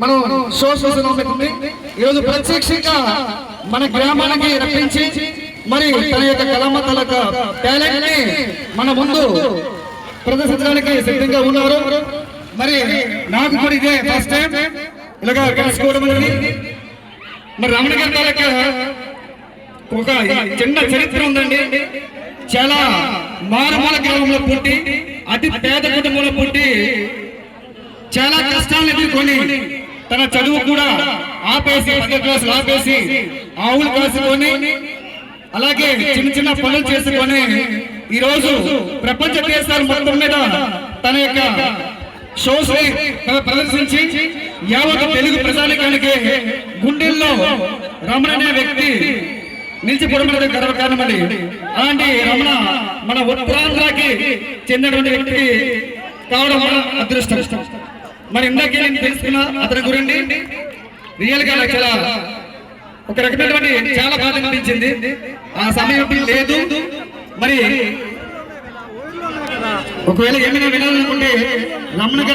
మనం షో చూస్తున్నాం పెట్టుకుంది ఈరోజు ప్రత్యక్షంగా మన గ్రామానికి రప్పించి మరి తన యొక్క కళామతల టాలెంట్ని మన ముందు ప్రదర్శించడానికి సిద్ధంగా ఉన్నారు. మరి నాకు కూడా ఇదే ఫస్ట్ టైం ఇలాగా కలుసుకోవడం అనేది మరి రమణ గారి తాలూకా ఒక చిన్న చరిత్ర ఉందండి. చాలా మారుమూల గ్రామంలో పుట్టి అతి పేద కుటుంబంలో పుట్టి చాలా కష్టాలను ఎదుర్కొని తన చదువు కూడా ఆపేసి పదో క్లాసులు ఆపేసి ఆవులు కాసుకొని అలాగే చిన్న చిన్న పనులు చేసుకొని ఈ రోజు ప్రపంచ దేశాలు మొత్తం మీద తన యొక్క షోస్ని ప్రదర్శించి యావత్ తెలుగు ప్రజానికానికి గుండెల్లో రమణ అనే వ్యక్తి నిలిచిపోవడం గర్వకారణమని అలాంటి రమణ మన ఉత్తరాంధ్రకి చెందినటువంటి వ్యక్తి కావడం మన అదృష్టం. మరి ఇందాకే నేను తెలుసుకున్నా అతని గురించి రియల్గా నాకు చాలా ఒక రకమైనటువంటి చాలా బాధ అనిపించింది. ఆ సమయం లేదు. మరి ఒకవేళ ఏమైనా వినాలనుకుంటే రమణ గారి